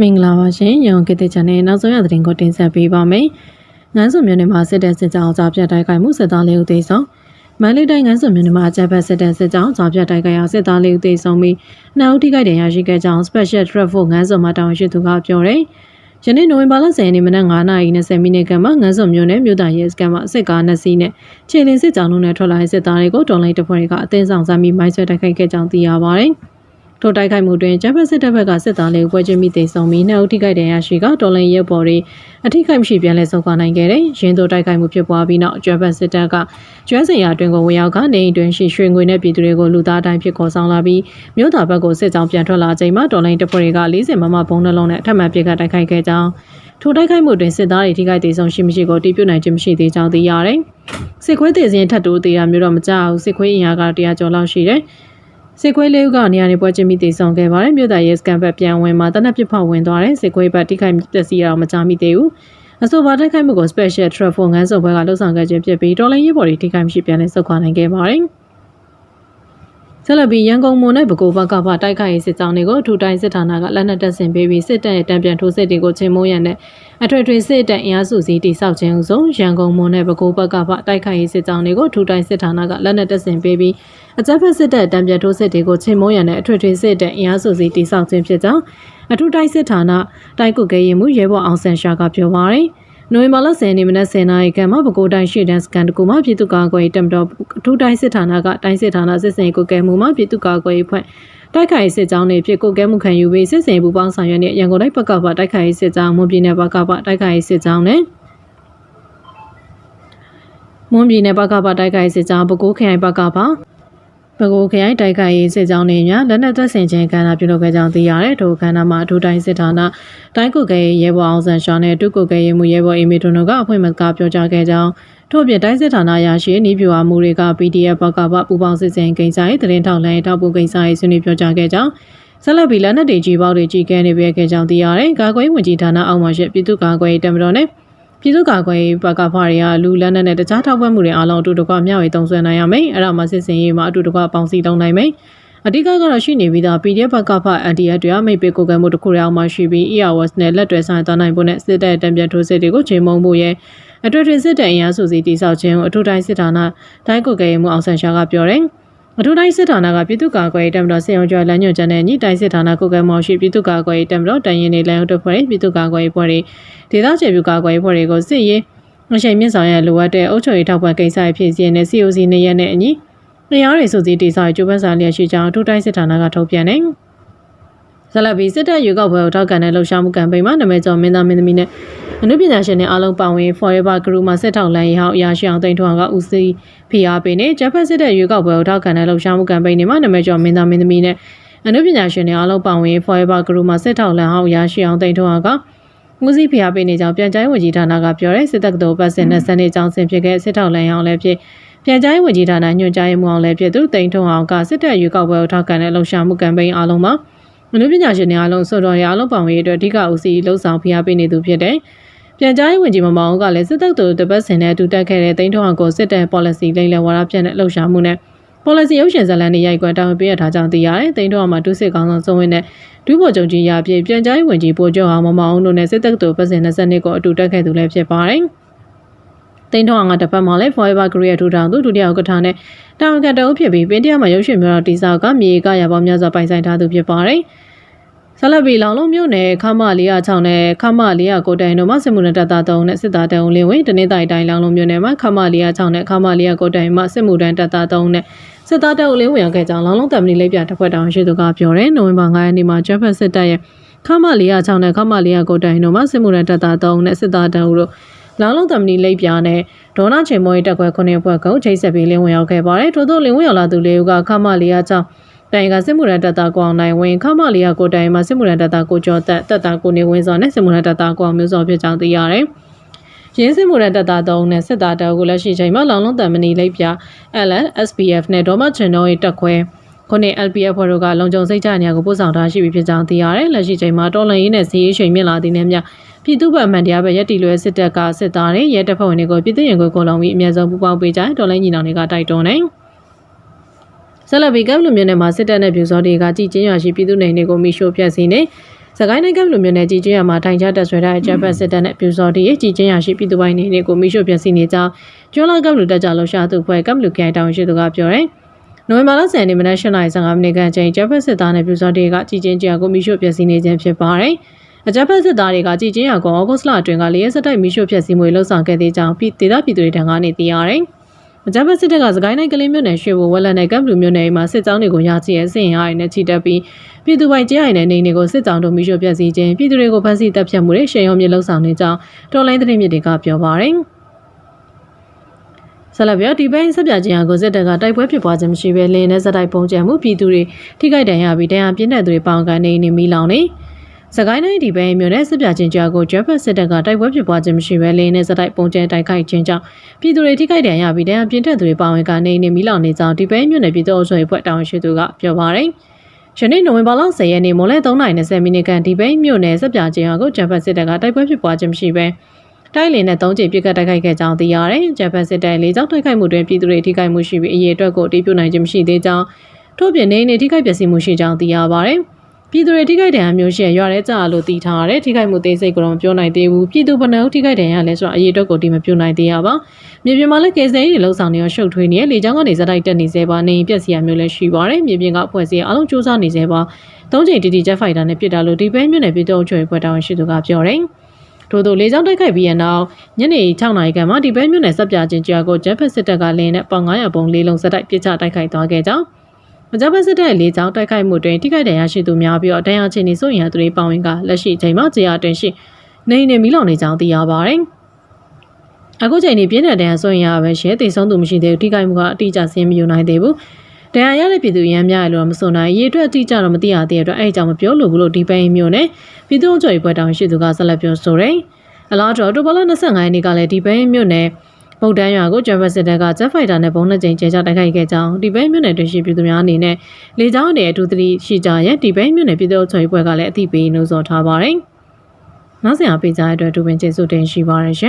မင်္ဂလာပါရှင်ရန်ကုန်ကိတဲ့ချန်နယ်နောက်ဆုံးရသတင်းကိုတင်ဆက်ပေးပါမယ်။ငန်းစုံမြို့နယ်မှာစစ်တပ်စစ်ကြောင်းကြားပြတ်တိုက်ခိုက်မှုစစ်သားလေးဦးသေဆုံးမန္တလေးတိုင်းငန်းစုံမြို့နယ်မှာအကြမ်းဖက်စစ်တပ်စစ်ကြောင်းကြားပြတ်တိုက်ခိုက်ရာစစ်သားလေးဦးသေဆုံးပြီးနှစ်ဦးထိခိုက်ဒဏ်ရာရှိခဲ့ကြောင်း Special Traffic ငန်းစုံမှာတာဝန်ရှိသူကပြောတယ်။ယနေ့နိုဝင်ဘာလ10ရက်နေ့မနက်9:20မိနစ်ခန့်မှာငန်းစုံမြို့နယ်မြို့သားရဲစခန်းမှာစစ်ကားနှစ်စီးနဲ့ခြေလင်းစစ်ကြောင်းလုံးနဲ့ထွက်လာတဲ့စစ်သားတွေကိုတော်လိုင်းတပ်ဖွဲ့တွေကအသင်းဆောင်စမ်းပြီးမိုင်းဆွဲတိုက်ခိုက်ခဲ့ကြောင်းသိရပါတယ်။ ထိုတိုက်ခိုက်မှုတွင်ဂျပန်စစ်တပ်ဘက်ကစစ်သားလေးပွဲချင်းမိသိဆုံးပြီးနှစ်ဦးထိခိုက်ဒဏ်ရာရှိကတော်လန်ရဲဘော်တွေအထိခိုက်မရှိပြန်လဲဆုတ်ခွာနိုင်ခဲ့တယ်။ရင်းတို့တိုက်ခိုက်မှုဖြစ်ပွားပြီးနောက်ဂျပန်စစ်တပ်ကကျွမ်းစင်ရာတွင်ကိုဝင်ရောက်ကနေအိမ်တွင်ရှိရွှေငွေနဲ့ပြည်သူတွေကိုလူသားတိုင်းဖြစ်ခေါ်ဆောင်လာပြီးမြို့သားဘက်ကိုစစ်ကြောင်းပြန်ထွက်လာချိန်မှာတော်လိုင်းတပ်ဖွဲ့တွေက40မမဘုံနှလုံးနဲ့အထက်မှန်ပစ်ခတ်တိုက်ခိုက်ခဲ့ကြောင်းထိုတိုက်ခိုက်မှုတွင်စစ်သားတွေထိခိုက်ဒေဆုံးရှိမရှိကိုတည်ပြုနိုင်ခြင်းမရှိသေးကြောင်းသိရတယ်။စစ်ခွေးတည်စင်ထပ်တိုးသေးတာမျိုးတော့မကြောက်ဘူးစစ်ခွေးအင်အားကတရားကျော်လောက်ရှိတယ်။ စစ်ခွေးလေးဦးကနေရာနေပွဲချင်းမိတည်ဆောင်ခဲ့ပါတယ်မြို့သားရဲစကန်ဘက်ပြန်ဝင်မှာတနက်ပြဖောက်ဝင်သွားတယ်စစ်ခွေးဘက်တိခိုက်ပျက်စီးရအောင်မကြားမိသေးဘူးအဆိုပါတိုက်ခိုက်မှုကို Special Traffic ငန်းစုံဘက်ကလှုပ်ဆောင်ခဲ့ခြင်းဖြစ်ပြီးတော်လိုင်းရေးဘော်တွေထိခိုက်မရှိပြန်လဲဆုတ်ခွာနိုင်ခဲ့ပါတယ် ဆက်လက်ပြီးရန်ကုန်မွန်နဲ့ပဲခူးဘက်ကပါတိုက်ခိုက်ရေးစစ်ကြောင်းတွေကိုအထူးတိုင်းစစ်ဌာနကလက်နက်တပ်ဆင်ပေးပြီးစစ်တပ်ရဲ့တံပြန်ထိုးစစ်တွေကိုချင်းမိုးရန်နဲ့အထွေထွေစစ်တပ်အင်အားစုစည်းတိစောက်ခြင်းဥဆုံးရန်ကုန်မွန်နဲ့ပဲခူးဘက်ကပါတိုက်ခိုက်ရေးစစ်ကြောင်းတွေကိုအထူးတိုင်းစစ်ဌာနကလက်နက်တပ်ဆင်ပေးပြီးအကြမ်းဖက်စစ်တပ်တံပြန်ထိုးစစ်တွေကိုချင်းမိုးရန်နဲ့အထွေထွေစစ်တပ်အင်အားစုစည်းတိစောက်ခြင်းဖြစ်ကြောင်းအထူးတိုင်းစစ်ဌာနတိုက်ကုကဲရေးမှုရဲဘော်အောင်ဆန်ရှာကပြောပါရယ် နိုဝင်ဘာလ10ရက်နေ့မနက်10:00နာရီခန့်မှာပဲခူးတိုင်းရှေ့တန်းစကန်တကူမှာပြည်သူ့ကာကွယ်ရေးတပ်မတော်အထူးတိုင်းစစ်ဌာနကတိုင်းစစ်ဌာနစစ်စင်ကိုကဲမှုမှာပြည်သူ့ကာကွယ်ရေးဖွဲ့တိုက်ခိုက်စစ်ကြောင်းတွေဖြစ်ကိုကဲမှုခံယူပြီးစစ်စင်ပူပေါင်းဆောင်ရွက်တဲ့ရန်ကုန်တိုင်းဘက်ကပါတိုက်ခိုက်စစ်ကြောင်းမွန်ပြည်နယ်ဘက်ကပါတိုက်ခိုက်စစ်ကြောင်းနဲ့မွန်ပြည်နယ်ဘက်ကပါတိုက်ခိုက်စစ်ကြောင်းပဲခူးခရိုင်ဘက်ကပါ ပဲခူးခရိုင်တိုက်ခိုက်ရေးစစ်ကြောင်းတွေများလက်နက်သက်ဆင်ခြင်းကဏ္ဍပြုလုပ်ခဲ့ကြောင်းသိရတယ်။ထိုခန္ဓာမှာအထူးတိုင်းစစ်ဌာနတိုင်းကုကဲရဲဘော်အောင်ဆန်ရှောင်းနဲ့ဒုကုကဲရဲမှုရဲဘော်အေမီတွန်တို့ကအဖွင့်မကပြောကြားခဲ့ကြောင်းထို့ပြင်တိုင်းစစ်ဌာနရရှိနီးပြူအားမှုတွေက PDF ဘက်ကပပူပေါင်းစစ်စင်ကိစ္စရေးသတင်းထောက်လိုင်းထောက်ပို့ကိစ္စရေးဆွေးနွေးပြောကြားခဲ့ကြောင်းဆက်လက်ပြီးလက်နက်တွေကြီးပေါက်တွေကြီးကဲနေပြခဲ့ကြောင်းသိရတယ်။ကာကွယ်ဝင်ကြီးဌာနအောက်မှာရှိပြည်သူ့ကာကွယ်ရေးတပ်မတော်နဲ့ ပြည်သူ့ကာကွယ်ရေးဘက်ကဖားတွေကလူလက်နက်နဲ့တခြားထောက်ပံ့မှုတွေအားလုံးအတူတကွမျှဝေသုံးစွဲနိုင်ရမယ်။အဲ့ဒါမှစစ်စင်ရေးမှာအတူတကွပေါင်းစည်းသုံးနိုင်မယ်။အဓိကကတော့ရှိနေပြီးသား PDF ဘက်ကဖ NDF တွေအမိတ်ပေးကိုကံမှုတစ်ခုရောက်မှရှိပြီး ERWS နဲ့လက်တွဲဆိုင်သွားနိုင်ဖို့နဲ့စစ်တပ်တံပြန်ထိုးစစ်တွေကိုချိန်မုံဖို့ရဲ့အထွေထွေစစ်တပ်အင်အားစုစည်းတိစောက်ခြင်းကိုအထူးတိုင်းစစ်ဌာနတိုင်းကုကဲမှုအောင်ဆန်ရှာကပြောတယ်။ အထူးတိုင်းစစ်ဌာနကပြည်သူ့ကာကွယ်ရေးတပ်မတော်စစ်ရုံးကျော်လမ်းညွှန်ချက်နဲ့ညီတိုင်းစစ်ဌာနကုကဲမောင်ရှိပြည်သူ့ကာကွယ်ရေးတပ်မတော်တန်ရင်နေလမ်းတို့ဖွဲ့ပြည်သူ့ကာကွယ်ရေးဖွဲ့တွေဒေသကျေပြူကာကွယ်ရေးဖွဲ့တွေကိုစစ်ရေးအချိန်မြင့်ဆောင်ရလိုအပ်တဲ့အုပ်ချုပ်ရေးထောက်ပံ့ကိစ္စအဖြစ်စီရင်တဲ့ COC နေရက်နဲ့အညီလျှော်ရည်စုစည်းတိစောက်ကျိုးပန်းစာလျက်ရှိကြောင်းအထူးတိုင်းစစ်ဌာနကထုတ်ပြန်တယ်။ဇလဘီစစ်တပ်ရွေးကောက်ပွဲကိုထောက်ခံတဲ့လှုပ်ရှားမှုကမ်ပိန်းမှာနာမည်ကျော်မင်းသားမင်းသမီးနဲ့ အနုပညာရှင်တွေအားလုံးပါဝင် Forever Group မှာစစ်ထောက်လန်ရဟောင်းအရာရှိအောင်တိန်ထွန်းကဦးစီးဖိအားပေးနေဂျပန်စစ်တပ်ရွေးကောက်ပွဲကိုထောက်ခံတဲ့လှုပ်ရှားမှုကမ်ပိန်းတွေမှာနာမည်ကျော်မင်းသားမင်းသမီးနဲ့အနုပညာရှင်တွေအားလုံးပါဝင် Forever Group မှာစစ်ထောက်လန်ဟောင်းအရာရှိအောင်တိန်ထွန်းကဦးစီးဖိအားပေးနေကြောင်းပြန်ကြားရေးဝန်ကြီးဌာနကပြောတဲ့စစ်တပ်ကတော်ပတ်စင်နဲ့စနေကြောင်းဆင်ဖြစ်ခဲ့စစ်ထောက်လန်ရအောင်လည်းဖြစ်ပြန်ကြားရေးဝန်ကြီးဌာနညွှန်ကြားရေးမှူးအောင်လည်းဖြစ်သူတိန်ထွန်းအောင်ကစစ်တပ်ရွေးကောက်ပွဲကိုထောက်ခံတဲ့လှုပ်ရှားမှုကမ်ပိန်းအားလုံးမှာမနုပညာရှင်တွေအားလုံးစောတော်ရအားလုံးပါဝင်ရေးအတွက်အဓိကဦးစီးလှုပ်ဆောင်ဖိအားပေးနေသူဖြစ်တယ်။ ပြန်ကြားရေးဝန်ကြီးမမောင်ကလည်းစစ်တပ်တို့တပတ်စင်နဲ့အတူတက်ခဲ့တဲ့တိန်ထွန်းအောင်ကိုစစ်တပ် policy လိမ့်လည်ဝါဒပြန့်တဲ့လှုပ်ရှားမှုနဲ့ policy ရုပ်ရှင်ဇာတ်လမ်းတွေရိုက်ကွယ်တာဝန်ပေးရထားကြောင်းသိရတယ်။တိန်ထွန်းအောင်မှာဒုစစ်ကောင်းဆောင်စုံဝင်းနဲ့ဒုဗိုလ်ချုပ်ကြီးရပြည့်ပြန်ကြားရေးဝန်ကြီးပိုကျော်အောင်မမောင်တို့နဲ့စစ်တပ်တို့ပတ်စင်22ကိုအတူတက်ခဲ့သူလည်းဖြစ်ပါတယ်။တိန်ထောင်ကတစ်ဖက်မှာလည်း Forever Career ထူထောင်သူဒုတိယဥက္ကဋ္ဌနဲ့တာဝန်ခံတအုပ်ဖြစ်ပြီးပင်တရားမှာရုပ်ရှင်မျိုးတော်တိစောက်ကမြေကရပေါင်းများစွာပိုင်ဆိုင်ထားသူဖြစ်ပါတယ်။ ဆလဘီလောင်လုံးမြို့နယ်ခမ406နဲ့ခမ409တိုင်တို့မှစစ်မှုနဲ့တပ်သား3နဲ့စစ်သားတအုံလင်းဝင်တနေ့တိုင်တိုင်လောင်လုံးမြို့နယ်မှာခမ406နဲ့ခမ409တိုင်မှစစ်မှုတန်းတပ်သား3နဲ့စစ်သားတအုံလင်းဝင်ရောက်ခဲ့ကြောင်းလောင်လုံးတမဏိလေးပြတစ်ဖွဲ့တောင်ရှိသူကပြောတယ်နိုဝင်ဘာ9ရက်နေ့မှာဂျပန်စစ်တပ်ရဲ့ခမ406နဲ့ခမ409တိုင်တို့မှစစ်မှုတန်းတပ်သား3နဲ့စစ်သားတအုံတို့လောင်လုံးတမဏိလိပ်ပြာနဲ့ဒေါနာချိန်မောရေးတက်ခွဲခုနှစ်ဖွဲ့ကိုချိတ်ဆက်ပြီးလင်းဝင်ရောက်ခဲ့ပါတယ်ထို့သောလင်းဝင်ရောက်လာသူလေးဦးကခမ406 တိုင်ကစစ်မှုရန်တပ်သားကိုအောင်နိုင်ဝင်ခမလီယာကိုတိုင်မှာစစ်မှုရန်တပ်သားကိုကျော်သက်တပ်သားကိုနေဝင်းစောနဲ့စစ်မှုရန်တပ်သားကိုအောင်မျိုးစောဖြစ်ကြောင်းသိရတယ်။ရင်းစစ်မှုရန်တပ်သား3နဲ့စစ်သားတောက်ကိုလက်ရှိချိန်မှာလောင်လုံးတန်မဏီလိပ်ပြ LN SPF နဲ့ဒေါမချန်တော်ရဲ့တက်ခွဲခုနှစ် LPF ဖွဲ့တို့ကလုံခြုံစိတ်ချနေရာကိုပို့ဆောင်ထားရှိပြီဖြစ်ကြောင်းသိရတယ်။လက်ရှိချိန်မှာတော်လန်ရေးနဲ့စီးရေးချိန်မြင့်လာတဲ့နေမြပြည်သူ့ဗမှန်တရားပဲရက်တီလွဲစစ်တပ်ကစစ်သားတွေရဲတပ်ဖွဲ့ဝင်တွေကိုပြည်သူ့ရင်ကိုကိုလုံပြီးအမြဲဆုံးပူးပေါင်းပေးကြတယ်တော်လိုင်းညီနောင်တွေကတိုက်တွန်းနေ။ ဆက်လက်ပြီးကပ်လူမျိုးနယ်မှာစစ်တပ်နဲ့ပြူစောတွေကကြည်ကျင်းရွာရှိပြည်သူနေတွေကိုမိရှို့ဖျက်ဆီးနေစကိုင်းနိုင်ငံလူမျိုးနယ်ကြီးကျင်းရမှာထိုင်ချတက်ဆွဲထားတဲ့ဂျပန်စစ်တပ်နဲ့ပြူစော်တီရဲ့ကြီးကျင်းရရှိပြည်သူပိုင်းနေတွေကိုမိရှုပြစီနေကြောင်းကျွန်းလာကပ်လူတက်ကြလှရှာသူဖွဲ့ကပ်လူခိုင်တောင်ရှိသူကပြောတယ်။နိုဝင်ဘာလ10ရက်နေ့မနက်8:55မိနစ်ခန့်ချိန်ဂျပန်စစ်သားနဲ့ပြူစော်တီကကြီးကျင်းကြကိုမိရှုပြစီနေခြင်းဖြစ်ပါတယ်။အကြမ်းဖက်စစ်သားတွေကကြည်ကျင်းရကောင်ဩဂုတ်လအတွင်းကလျက်စတိုက်မီရှို့ဖျက်ဆီးမှုတွေလှုပ်ဆောင်ခဲ့တဲ့ကြောင်းပြည်ဒေသပြည်သူတွေထံကနေသိရတယ်။ အကြမ်းဖက်စစ်တပ်ကစကိုင်းတိုင်းကလေးမြို့နယ်ရွှေဘိုဝက်လက်နဲ့ကပ်ဘလူမြို့နယ်မှာစစ်ကြောင်းတွေကိုရချီရဲစင်ရရနဲ့ချီတက်ပြီးပြည်သူပိုင်ကြားရတဲ့နေအိမ်တွေကိုစစ်ကြောင်းတို့မီရှို့ဖျက်ဆီးခြင်းပြည်သူတွေကိုဖမ်းဆီးတပ်ဖြတ်မှုတွေရှေ့ရုံးမြစ်လှုပ်ဆောင်နေကြောင်းတော်လိုင်းသတင်းမြစ်တွေကပြောပါရယ်။ဆက်လက်ပြီးဒီပိုင်းဆက်ပြခြင်းအကိုစစ်တပ်ကတိုက်ပွဲဖြစ်ပွားခြင်းမရှိဘဲလင်းနဲ့စက်တိုက်ပုံကျဲမှုပြည်သူတွေထိခိုက်ဒဏ်ရာပြီးတရားပြင်းတဲ့သူတွေပေါင်ကန်နေနေမိလောင်နေ စကိုင်းတိုင်းဒီပိုင်းမြို့နယ်စစ်ပြချင်းကြားကိုဂျက်ဖက်စစ်တပ်ကတိုက်ပွဲဖြစ်ပွားခြင်းမရှိဘဲလင်းနဲ့စက်တိုက်ပုံကျဲတိုက်ခိုက်ခြင်းကြောင့်ပြည်သူတွေထိခိုက်ဒဏ်ရာပြီးတရားပြင်းတဲ့သူတွေပေါင်ကန်နေနေမိလောင်နေကြောင်းဒီပိုင်းမြို့နယ်ပြည်သူ့အုပ်ချုပ်ရေးဖွဲ့တာဝန်ရှိသူကပြောပါရယ်ယနေ့နိုဝင်ဘာလ10ရက်နေ့မွန်လယ်3:20မိနစ်ခန့်ဒီပိန်းမြို့နယ်စက်ပြချင်းရွာကိုဂျပန်စစ်တပ်ကတိုက်ပွဲဖြစ်ပွားခြင်းမရှိဘဲတိုက်လင်းနဲ့၃ကြိမ်ပြစ်ကတ်တိုက်ခိုက်ခဲ့ကြောင်းသိရတယ်။ဂျပန်စစ်တပ်လေးကြောင့်တိုက်ခိုက်မှုတွင်ပြည်သူတွေထိခိုက်မှုရှိပြီးအရေးအတွက်ကိုအတည်ပြုနိုင်ခြင်းမရှိသေးကြောင်းထို့ပြင်နေနေထိခိုက်ပျက်စီးမှုရှိကြောင်းသိရပါတယ်။ ပြည်သူတွေထိခိုက်တဲ့မျိုးရှိရွာထဲကြာလို့သိထားရတယ်ထိခိုက်မှုသိစိတ်ကတော့မပြောနိုင်သေးဘူးပြည်သူဘဏ္ဍာထိခိုက်တဲ့ရလဲဆိုတော့အရေးအတွက်ကိုဒီမပြုနိုင်သေးရပါမြေပြင်မှာလည်းကေစဲတွေလှုပ်ဆောင်နေရရှုပ်ထွေးနေလေကြောင်းကနေဇက်တိုက်တက်နေစေပါနေပြက်စီရမျိုးလည်းရှိပါတယ်မြေပြင်ကအဖွဲ့အစည်းအလုံးစူးစမ်းနေစေပါသုံးချိန်တီတီဂျက်ဖိုက်တာနဲ့ပြစ်တာလို့ဒီပဲမြို့နယ်ပြည်တော်ချွေဖွဲ့တောင်းရှိသူကပြောတယ်ထို့သောလေကြောင်းတိုက်ခိုက်ပြီးရနောက်ညနေ6နာရီခန့်မှာဒီပဲမြို့နယ်စက်ပြချင်းကြားကိုဂျက်ဖက်စစ်တပ်ကလင်းနဲ့ပေါင်900ပုံလေးလုံးစက်တိုက်ပစ်ချတိုက်ခိုက်သွားခဲ့ကြောင်း မကြမ်းဖက်စစ်တပ်လေးကြောင်းတိုက်ခိုက်မှုတွင်ထိခိုက်ဒဏ်ရာရှိသူများပြီးတော့ဒဏ်ရာချင်းနေစိုးရင်သူတွေပေါဝင်ကလက်ရှိချိန်မှာကြေရတွင်ရှိနေနေမီလောင်နေကြောင်းသိရပါတယ်။အခုချိန်ဒီပြင်းတဲ့ဒဏ်ရာစိုးရင်ရပဲရှဲတိတ်ဆုံးသူမရှိသေးဘူးထိခိုက်မှုကအတိအကျဆင်းမယူနိုင်သေးဘူး။တရားရတဲ့ပြည်သူရမ်းများရလို့မဆိုနိုင်ရေအတွက်အတိအကျတော့မသိရသေးတဲ့အတွက်အဲ့အကြောင်းမပြောလို့ဘူးလို့ဒီပိန်မျိုးနဲ့ပြည်သူ့အုပ်ချုပ်ရေးပွဲတောင်ရှိသူကဆက်လက်ပြောဆိုတယ်။အလားတူတိုဘလ25ရက်နေ့ကလည်းဒီပိန်မျိုးနဲ့ ဗုဒ္ဓရွာကိုဂျပန်စစ်တပ်ကဂျက်ဖိုက်တာနဲ့ဘုံနှစ်ကြိမ်ကျဲချတိုက်ခိုက်ခဲ့ကြောင်းဒီပိန်မြို့နယ်တွင်ရှိပြည်သူများအနေနဲ့လေကြောင်းအနေအထူးသတိရှိကြရဲ့ဒီပိန်မြို့နယ်ပြည်သူ့အုပ်ချုပ်ရေးပွဲကလည်းအသိပေးနှိုးဆော်ထားပါတယ်။နောက်ဆက်အပေးကြတဲ့အတွက်ဒူပင်ကျေးဇူးတင်ရှိပါရရှင်